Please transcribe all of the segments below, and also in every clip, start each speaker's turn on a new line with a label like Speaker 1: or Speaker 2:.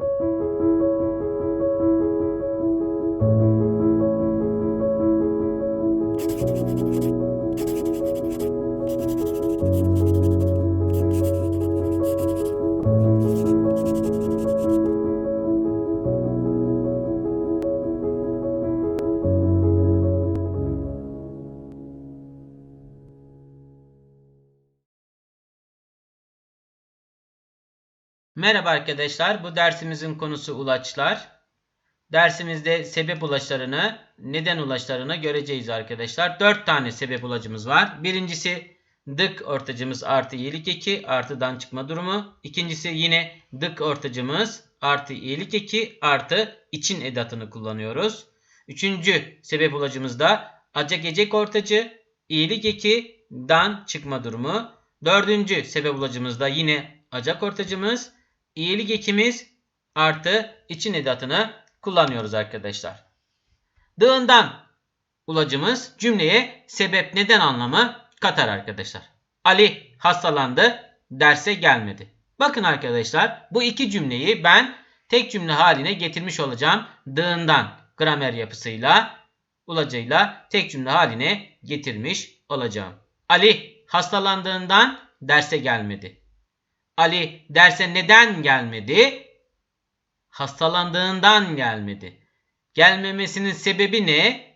Speaker 1: you Merhaba arkadaşlar. Bu dersimizin konusu ulaçlar. Dersimizde sebep ulaçlarını, neden ulaçlarını göreceğiz arkadaşlar. 4 tane sebep ulacımız var. Birincisi dık ortacımız artı iyilik eki artı dan çıkma durumu. İkincisi yine dık ortacımız artı iyilik eki artı için edatını kullanıyoruz. Üçüncü sebep ulacımızda acak ecek ortacı, iyilik eki, dan çıkma durumu. Dördüncü sebep ulacımızda yine acak ortacımız, iyilik ekimiz artı için edatını kullanıyoruz arkadaşlar. Dığından ulacımız cümleye sebep neden anlamı katar arkadaşlar. Ali hastalandı derse gelmedi. Bakın arkadaşlar bu iki cümleyi ben tek cümle haline getirmiş olacağım. Dığından gramer yapısıyla ulacıyla tek cümle haline getirmiş olacağım. Ali hastalandığından derse gelmedi. Ali derse neden gelmedi? Hastalandığından gelmedi. Gelmemesinin sebebi ne?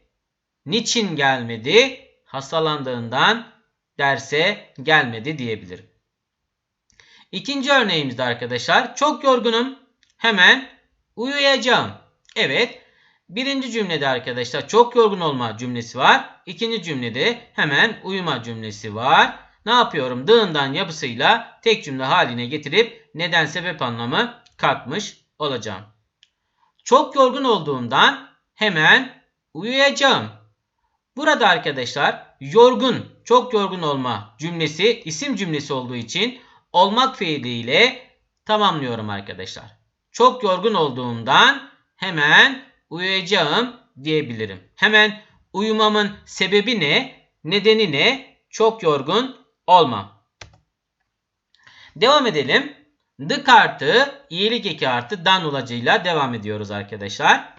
Speaker 1: Niçin gelmedi? Hastalandığından derse gelmedi diyebilirim. İkinci örneğimizde arkadaşlar çok yorgunum hemen uyuyacağım. Evet birinci cümlede arkadaşlar çok yorgun olma cümlesi var. İkinci cümlede hemen uyuma cümlesi var. Ne yapıyorum? Dığından yapısıyla tek cümle haline getirip neden sebep anlamı katmış olacağım. Çok yorgun olduğumdan hemen uyuyacağım. Burada arkadaşlar yorgun, çok yorgun olma cümlesi isim cümlesi olduğu için olmak fiiliyle tamamlıyorum arkadaşlar. Çok yorgun olduğumdan hemen uyuyacağım diyebilirim. Hemen uyumamın sebebi ne? Nedeni ne? Çok yorgun olmam. Devam edelim. Dık artı iyilik eki artı dan ulacıyla devam ediyoruz arkadaşlar.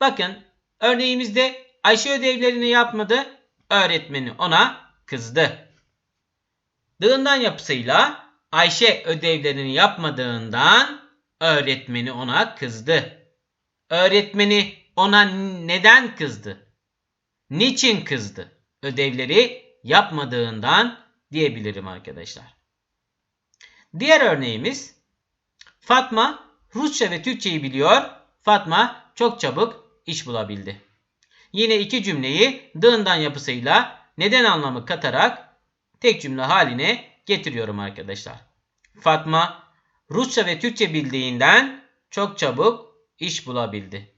Speaker 1: Bakın örneğimizde Ayşe ödevlerini yapmadı. Öğretmeni ona kızdı. Dığından yapısıyla Ayşe ödevlerini yapmadığından öğretmeni ona kızdı. Öğretmeni ona neden kızdı? Niçin kızdı? Ödevleri yapmadığından diyebilirim arkadaşlar. Diğer örneğimiz Fatma Rusça ve Türkçeyi biliyor. Fatma çok çabuk iş bulabildi. Yine iki cümleyi dığından yapısıyla neden anlamı katarak tek cümle haline getiriyorum arkadaşlar. Fatma Rusça ve Türkçe bildiğinden çok çabuk iş bulabildi.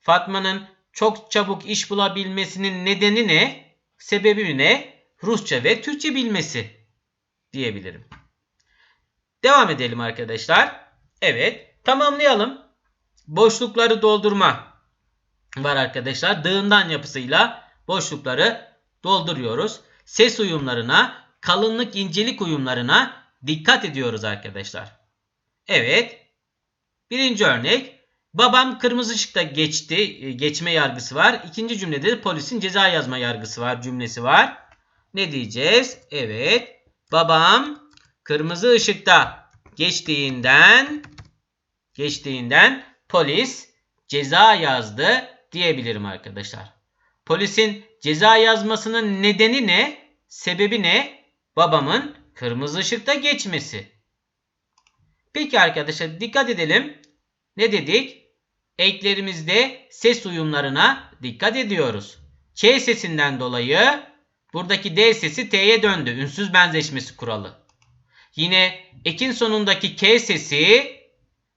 Speaker 1: Fatma'nın çok çabuk iş bulabilmesinin nedeni ne? Sebebi ne? Rusça ve Türkçe bilmesi diyebilirim. Devam edelim arkadaşlar. Evet tamamlayalım. Boşlukları doldurma var arkadaşlar. Dığından yapısıyla boşlukları dolduruyoruz. Ses uyumlarına, kalınlık incelik uyumlarına dikkat ediyoruz arkadaşlar. Evet. Birinci örnek. Babam kırmızı ışıkta geçti. Geçme yargısı var. İkinci cümlede de polisin ceza yazma yargısı var cümlesi var. Ne diyeceğiz? Evet. Babam kırmızı ışıkta geçtiğinden geçtiğinden polis ceza yazdı diyebilirim arkadaşlar. Polisin ceza yazmasının nedeni ne? Sebebi ne? Babamın kırmızı ışıkta geçmesi. Peki arkadaşlar dikkat edelim. Ne dedik? Eklerimizde ses uyumlarına dikkat ediyoruz. Ç sesinden dolayı buradaki D sesi T'ye döndü. Ünsüz benzeşmesi kuralı. Yine ekin sonundaki K sesi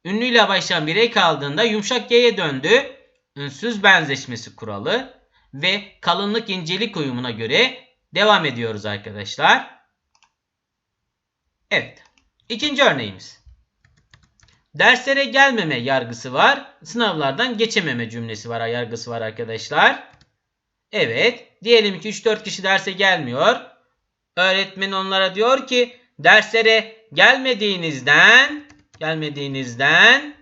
Speaker 1: ünlüyle başlayan bir ek aldığında yumuşak G'ye döndü. Ünsüz benzeşmesi kuralı ve kalınlık incelik uyumuna göre devam ediyoruz arkadaşlar. Evet. İkinci örneğimiz. Derslere gelmeme yargısı var. Sınavlardan geçememe cümlesi var, yargısı var arkadaşlar. Evet. Diyelim ki 3-4 kişi derse gelmiyor. Öğretmen onlara diyor ki derslere gelmediğinizden gelmediğinizden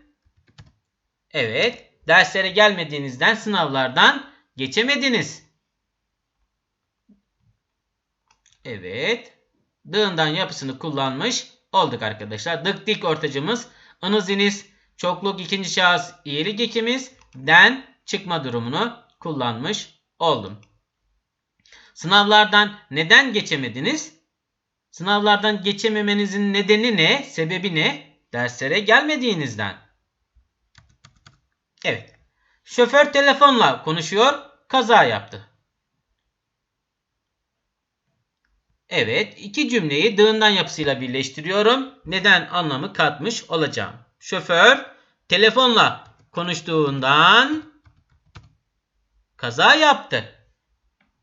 Speaker 1: Evet. Derslere gelmediğinizden sınavlardan geçemediniz. Evet. Dığından yapısını kullanmış olduk arkadaşlar. Dık dik ortacımız ınız çokluk ikinci şahıs iyilik ikimiz den çıkma durumunu kullanmış oldum. Sınavlardan neden geçemediniz? Sınavlardan geçememenizin nedeni ne? Sebebi ne? Derslere gelmediğinizden. Evet. Şoför telefonla konuşuyor, kaza yaptı. Evet, iki cümleyi dığından yapısıyla birleştiriyorum. Neden anlamı katmış olacağım. Şoför telefonla konuştuğundan kaza yaptı.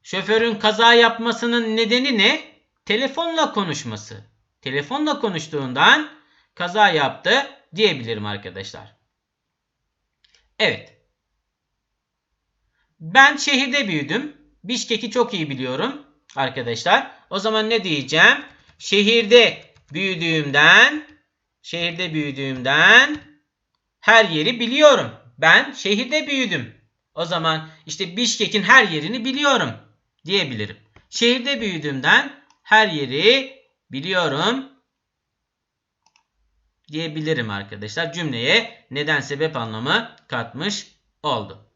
Speaker 1: Şoförün kaza yapmasının nedeni ne? Telefonla konuşması. Telefonla konuştuğundan kaza yaptı diyebilirim arkadaşlar. Evet. Ben şehirde büyüdüm. Bişkek'i çok iyi biliyorum arkadaşlar. O zaman ne diyeceğim? Şehirde büyüdüğümden şehirde büyüdüğümden her yeri biliyorum. Ben şehirde büyüdüm. O zaman işte Bişkek'in her yerini biliyorum diyebilirim. Şehirde büyüdüğümden her yeri biliyorum diyebilirim arkadaşlar. Cümleye neden sebep anlamı katmış oldu.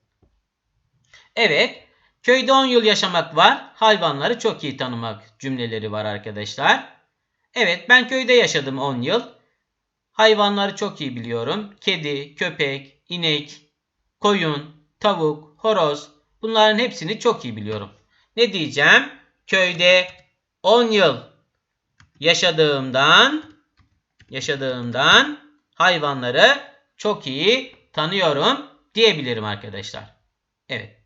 Speaker 1: Evet. Köyde 10 yıl yaşamak var. Hayvanları çok iyi tanımak cümleleri var arkadaşlar. Evet ben köyde yaşadım 10 yıl. Hayvanları çok iyi biliyorum. Kedi, köpek, inek, koyun, tavuk, horoz bunların hepsini çok iyi biliyorum. Ne diyeceğim? Köyde 10 yıl yaşadığımdan yaşadığımdan hayvanları çok iyi tanıyorum diyebilirim arkadaşlar. Evet.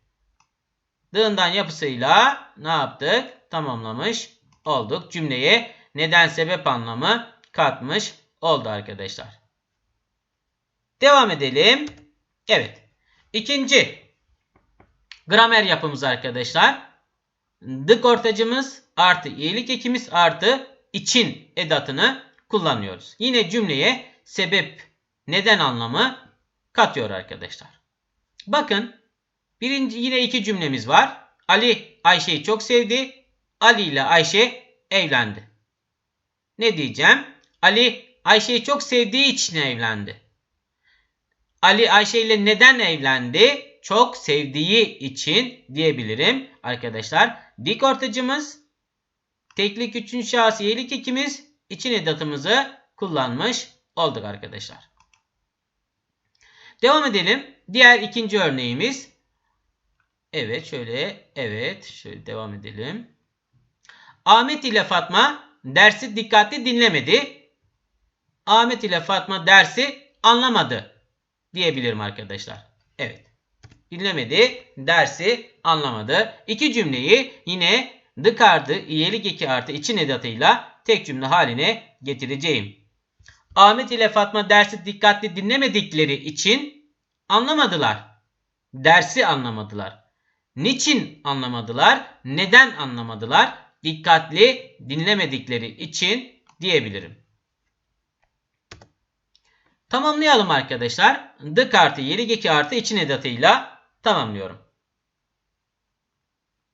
Speaker 1: Dığından yapısıyla ne yaptık? Tamamlamış olduk. Cümleye neden sebep anlamı katmış oldu arkadaşlar. Devam edelim. Evet. İkinci gramer yapımız arkadaşlar. Dık ortacımız artı iyilik ekimiz artı için edatını kullanıyoruz. Yine cümleye sebep, neden anlamı katıyor arkadaşlar. Bakın birinci yine iki cümlemiz var. Ali Ayşe'yi çok sevdi. Ali ile Ayşe evlendi. Ne diyeceğim? Ali Ayşe'yi çok sevdiği için evlendi. Ali Ayşe ile neden evlendi? Çok sevdiği için diyebilirim arkadaşlar. Dik ortacımız teklik üçüncü şahıs iyilik ikimiz için edatımızı kullanmış olduk arkadaşlar. Devam edelim. Diğer ikinci örneğimiz. Evet şöyle evet şöyle devam edelim. Ahmet ile Fatma dersi dikkatli dinlemedi. Ahmet ile Fatma dersi anlamadı diyebilirim arkadaşlar. Evet. Dinlemedi, dersi anlamadı. İki cümleyi yine dık artı, iyilik 2 artı için edatıyla tek cümle haline getireceğim. Ahmet ile Fatma dersi dikkatli dinlemedikleri için anlamadılar. Dersi anlamadılar. Niçin anlamadılar? Neden anlamadılar? Dikkatli dinlemedikleri için diyebilirim. Tamamlayalım arkadaşlar. Dık artı yeri geki artı için edatıyla tamamlıyorum.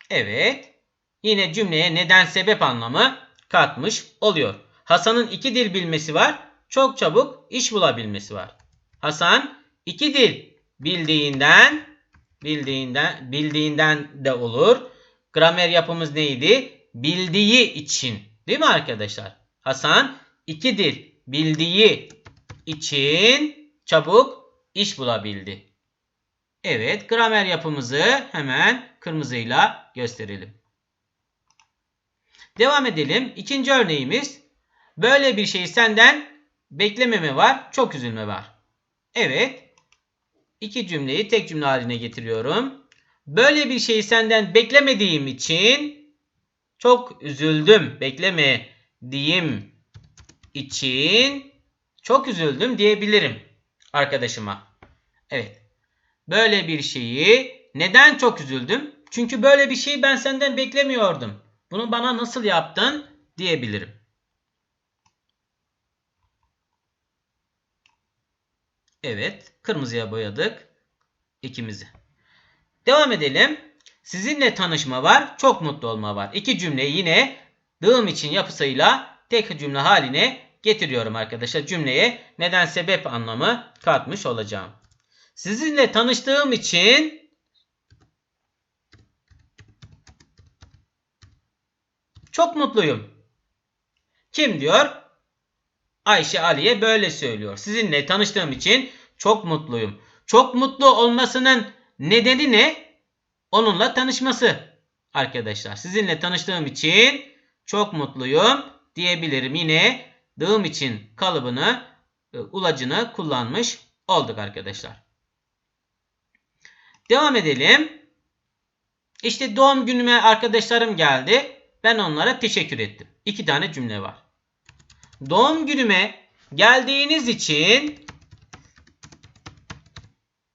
Speaker 1: Evet. Yine cümleye neden sebep anlamı katmış oluyor. Hasan'ın iki dil bilmesi var. Çok çabuk iş bulabilmesi var. Hasan iki dil bildiğinden bildiğinden bildiğinden de olur. Gramer yapımız neydi? Bildiği için. Değil mi arkadaşlar? Hasan iki dil bildiği için çabuk iş bulabildi. Evet, gramer yapımızı hemen kırmızıyla gösterelim. Devam edelim. İkinci örneğimiz böyle bir şey senden beklememe var, çok üzülme var. Evet. İki cümleyi tek cümle haline getiriyorum. Böyle bir şeyi senden beklemediğim için çok üzüldüm. Beklemediğim için çok üzüldüm diyebilirim arkadaşıma. Evet. Böyle bir şeyi neden çok üzüldüm? Çünkü böyle bir şeyi ben senden beklemiyordum. Bunu bana nasıl yaptın diyebilirim. Evet. Kırmızıya boyadık. ikimizi. Devam edelim. Sizinle tanışma var. Çok mutlu olma var. İki cümle yine dığım için yapısıyla tek cümle haline getiriyorum arkadaşlar. Cümleye neden sebep anlamı katmış olacağım. Sizinle tanıştığım için çok mutluyum. Kim diyor? Ayşe Ali'ye böyle söylüyor. Sizinle tanıştığım için çok mutluyum. Çok mutlu olmasının nedeni ne? Onunla tanışması arkadaşlar. Sizinle tanıştığım için çok mutluyum diyebilirim. Yine dığım için kalıbını, e, ulacını kullanmış olduk arkadaşlar. Devam edelim. İşte doğum günüme arkadaşlarım geldi. Ben onlara teşekkür ettim. İki tane cümle var. Doğum günüme geldiğiniz için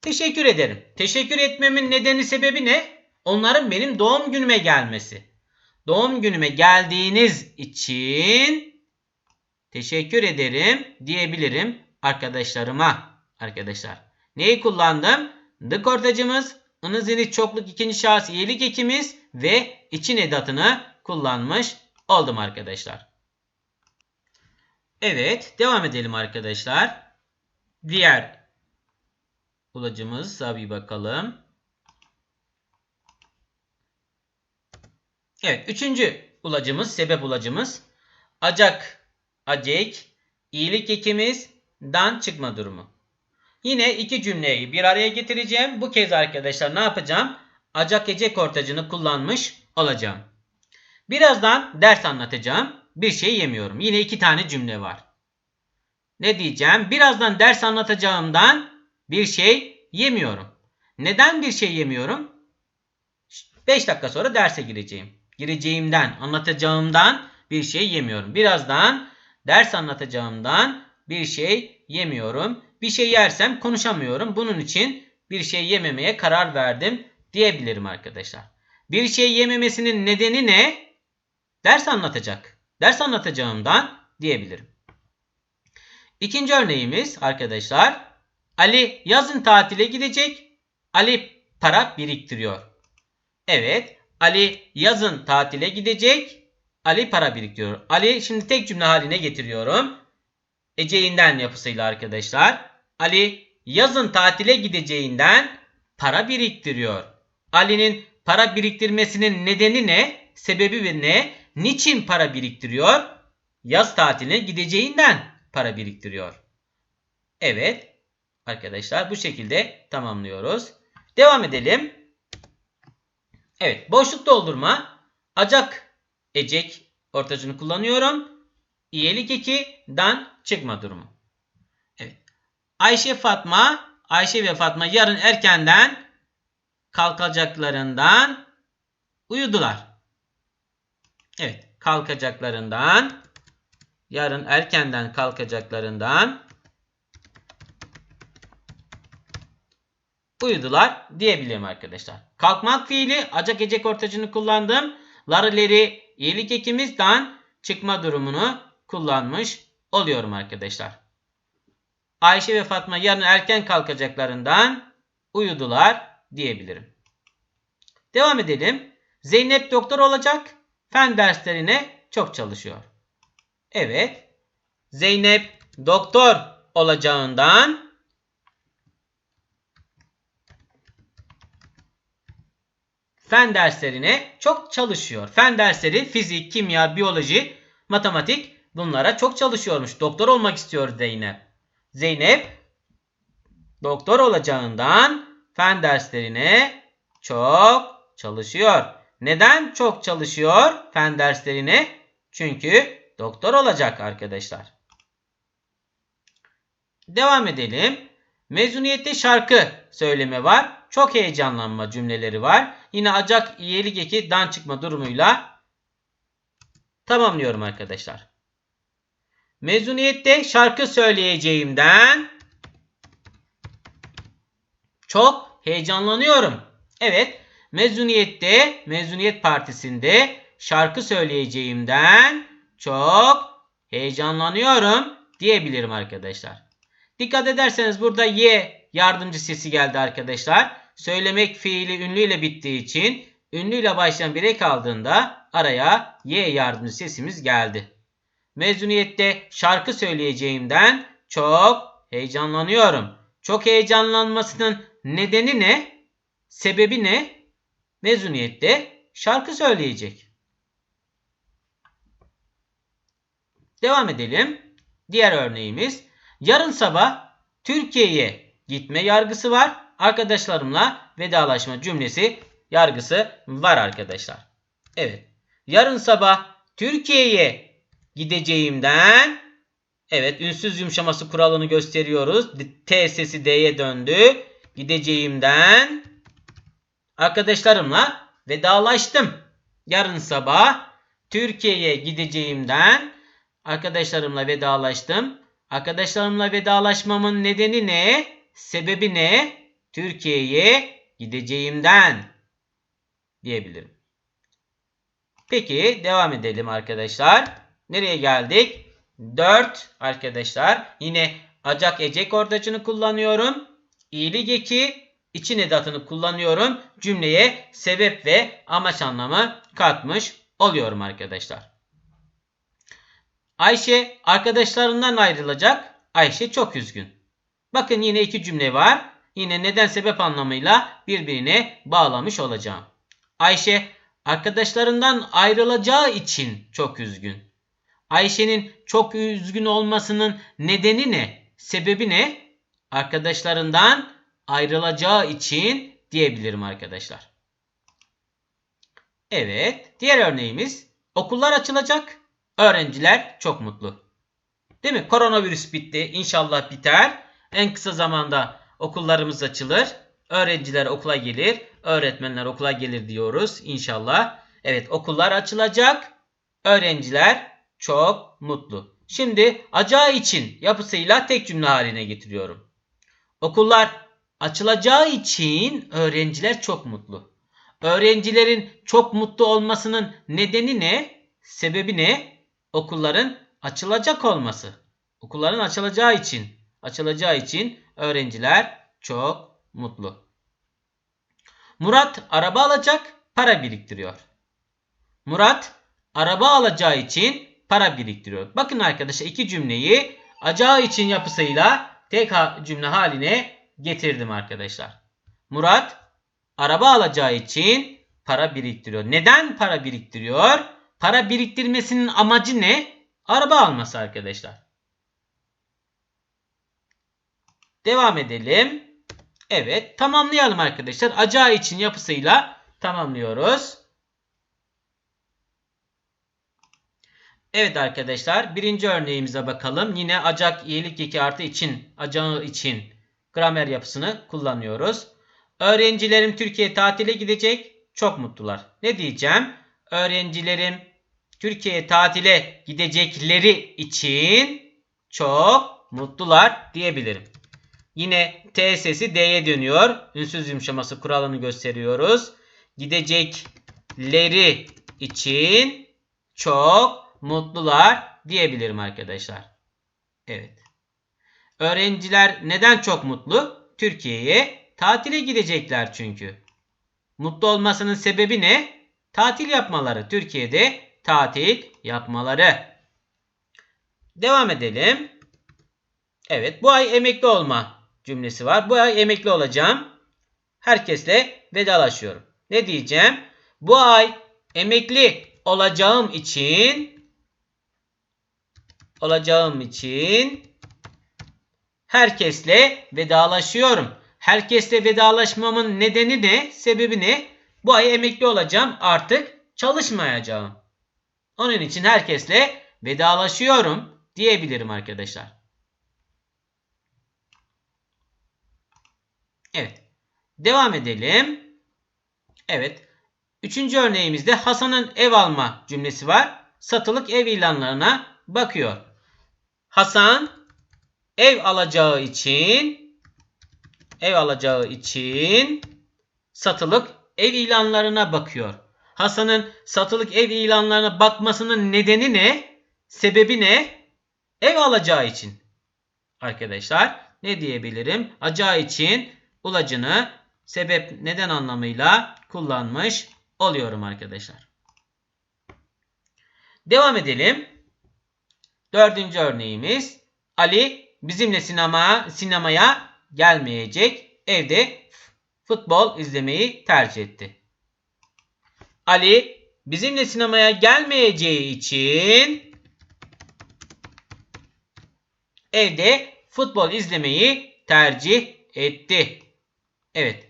Speaker 1: teşekkür ederim. Teşekkür etmemin nedeni sebebi ne? Onların benim doğum günüme gelmesi. Doğum günüme geldiğiniz için teşekkür ederim diyebilirim arkadaşlarıma. Arkadaşlar. Neyi kullandım? The kortacımız, ını çokluk ikinci şahıs iyilik ekimiz ve için edatını kullanmış oldum arkadaşlar. Evet devam edelim arkadaşlar. Diğer ulacımıza bir bakalım. Evet üçüncü ulacımız sebep ulacımız. Acak, acek, iyilik ekimiz, dan çıkma durumu. Yine iki cümleyi bir araya getireceğim. Bu kez arkadaşlar ne yapacağım? Acak ecek ortacını kullanmış olacağım. Birazdan ders anlatacağım. Bir şey yemiyorum. Yine iki tane cümle var. Ne diyeceğim? Birazdan ders anlatacağımdan bir şey yemiyorum. Neden bir şey yemiyorum? 5 dakika sonra derse gireceğim. Gireceğimden, anlatacağımdan bir şey yemiyorum. Birazdan ders anlatacağımdan bir şey yemiyorum. Bir şey yersem konuşamıyorum. Bunun için bir şey yememeye karar verdim diyebilirim arkadaşlar. Bir şey yememesinin nedeni ne? Ders anlatacak. Ders anlatacağımdan diyebilirim. İkinci örneğimiz arkadaşlar. Ali yazın tatile gidecek. Ali para biriktiriyor. Evet. Ali yazın tatile gidecek. Ali para biriktiriyor. Ali şimdi tek cümle haline getiriyorum. Eceğinden yapısıyla arkadaşlar. Ali yazın tatile gideceğinden para biriktiriyor. Ali'nin para biriktirmesinin nedeni ne? Sebebi ne? Niçin para biriktiriyor? Yaz tatiline gideceğinden para biriktiriyor. Evet. Arkadaşlar bu şekilde tamamlıyoruz. Devam edelim. Evet. Boşluk doldurma. Acak, ecek ortacını kullanıyorum. İyelik eki, dan çıkma durumu. Evet. Ayşe Fatma, Ayşe ve Fatma yarın erkenden kalkacaklarından uyudular. Evet. Kalkacaklarından yarın erkenden kalkacaklarından uyudular diyebilirim arkadaşlar. Kalkmak fiili acak ecek ortacını kullandım. Larıleri iyilik ekimizden çıkma durumunu kullanmış oluyorum arkadaşlar. Ayşe ve Fatma yarın erken kalkacaklarından uyudular diyebilirim. Devam edelim. Zeynep doktor olacak. Fen derslerine çok çalışıyor. Evet. Zeynep doktor olacağından fen derslerine çok çalışıyor. Fen dersleri fizik, kimya, biyoloji, matematik bunlara çok çalışıyormuş. Doktor olmak istiyor Zeynep. Zeynep doktor olacağından fen derslerine çok çalışıyor. Neden çok çalışıyor fen derslerine? Çünkü doktor olacak arkadaşlar. Devam edelim. Mezuniyette şarkı söyleme var. Çok heyecanlanma cümleleri var. Yine acak iyilik eki dan çıkma durumuyla tamamlıyorum arkadaşlar. Mezuniyette şarkı söyleyeceğimden çok heyecanlanıyorum. Evet, mezuniyette, mezuniyet partisinde şarkı söyleyeceğimden çok heyecanlanıyorum diyebilirim arkadaşlar. Dikkat ederseniz burada Y yardımcı sesi geldi arkadaşlar. Söylemek fiili ünlüyle bittiği için ünlüyle başlayan bir ek aldığında araya Y yardımcı sesimiz geldi. Mezuniyette şarkı söyleyeceğimden çok heyecanlanıyorum. Çok heyecanlanmasının nedeni ne? Sebebi ne? Mezuniyette şarkı söyleyecek. Devam edelim. Diğer örneğimiz. Yarın sabah Türkiye'ye gitme yargısı var. Arkadaşlarımla vedalaşma cümlesi yargısı var arkadaşlar. Evet. Yarın sabah Türkiye'ye gideceğimden evet ünsüz yumuşaması kuralını gösteriyoruz. T sesi D'ye döndü. Gideceğimden arkadaşlarımla vedalaştım. Yarın sabah Türkiye'ye gideceğimden arkadaşlarımla vedalaştım. Arkadaşlarımla vedalaşmamın nedeni ne? Sebebi ne? Türkiye'ye gideceğimden diyebilirim. Peki devam edelim arkadaşlar. Nereye geldik? 4 arkadaşlar. Yine acak ecek ortacını kullanıyorum. İyilik eki için edatını kullanıyorum. Cümleye sebep ve amaç anlamı katmış oluyorum arkadaşlar. Ayşe arkadaşlarından ayrılacak. Ayşe çok üzgün. Bakın yine iki cümle var. Yine neden sebep anlamıyla birbirine bağlamış olacağım. Ayşe arkadaşlarından ayrılacağı için çok üzgün. Ayşe'nin çok üzgün olmasının nedeni ne? Sebebi ne? Arkadaşlarından ayrılacağı için diyebilirim arkadaşlar. Evet, diğer örneğimiz okullar açılacak. Öğrenciler çok mutlu. Değil mi? Koronavirüs bitti. İnşallah biter. En kısa zamanda okullarımız açılır. Öğrenciler okula gelir. Öğretmenler okula gelir diyoruz inşallah. Evet okullar açılacak. Öğrenciler çok mutlu. Şimdi acağı için yapısıyla tek cümle haline getiriyorum. Okullar açılacağı için öğrenciler çok mutlu. Öğrencilerin çok mutlu olmasının nedeni ne? Sebebi ne? Okulların açılacak olması. Okulların açılacağı için, açılacağı için öğrenciler çok mutlu. Murat araba alacak, para biriktiriyor. Murat araba alacağı için para biriktiriyor. Bakın arkadaşlar iki cümleyi acağı için yapısıyla tek cümle haline getirdim arkadaşlar. Murat araba alacağı için para biriktiriyor. Neden para biriktiriyor? Para biriktirmesinin amacı ne? Araba alması arkadaşlar. Devam edelim. Evet tamamlayalım arkadaşlar. Acağı için yapısıyla tamamlıyoruz. Evet arkadaşlar birinci örneğimize bakalım. Yine acak iyilik eki artı için, acağı için gramer yapısını kullanıyoruz. Öğrencilerim Türkiye tatile gidecek. Çok mutlular. Ne diyeceğim? Öğrencilerim Türkiye tatile gidecekleri için çok mutlular diyebilirim. Yine T sesi D'ye dönüyor. Ünsüz yumuşaması kuralını gösteriyoruz. Gidecekleri için çok mutlular diyebilirim arkadaşlar. Evet. Öğrenciler neden çok mutlu? Türkiye'ye tatile gidecekler çünkü. Mutlu olmasının sebebi ne? Tatil yapmaları. Türkiye'de tatil yapmaları. Devam edelim. Evet bu ay emekli olma cümlesi var. Bu ay emekli olacağım. Herkesle vedalaşıyorum. Ne diyeceğim? Bu ay emekli olacağım için olacağım için herkesle vedalaşıyorum. Herkesle vedalaşmamın nedeni ne? Sebebi ne? Bu ay emekli olacağım. Artık çalışmayacağım. Onun için herkesle vedalaşıyorum diyebilirim arkadaşlar. Evet. Devam edelim. Evet. Üçüncü örneğimizde Hasan'ın ev alma cümlesi var. Satılık ev ilanlarına bakıyor. Hasan ev alacağı için ev alacağı için satılık ev ilanlarına bakıyor. Hasan'ın satılık ev ilanlarına bakmasının nedeni ne? Sebebi ne? Ev alacağı için. arkadaşlar ne diyebilirim? Acağı için ulacını sebep neden anlamıyla kullanmış oluyorum arkadaşlar. Devam edelim. Dördüncü örneğimiz Ali bizimle sinema sinemaya gelmeyecek. Evde futbol izlemeyi tercih etti. Ali bizimle sinemaya gelmeyeceği için evde futbol izlemeyi tercih etti. Evet.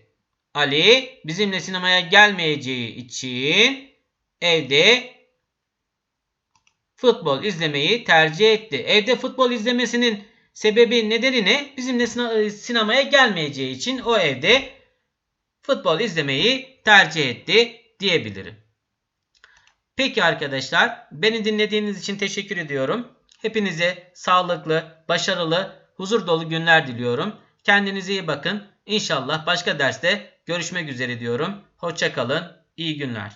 Speaker 1: Ali bizimle sinemaya gelmeyeceği için evde futbol izlemeyi tercih etti. Evde futbol izlemesinin sebebi nedeni ne? Bizimle sinemaya gelmeyeceği için o evde futbol izlemeyi tercih etti diyebilirim. Peki arkadaşlar beni dinlediğiniz için teşekkür ediyorum. Hepinize sağlıklı, başarılı, huzur dolu günler diliyorum. Kendinize iyi bakın. İnşallah başka derste görüşmek üzere diyorum. Hoşçakalın. İyi günler.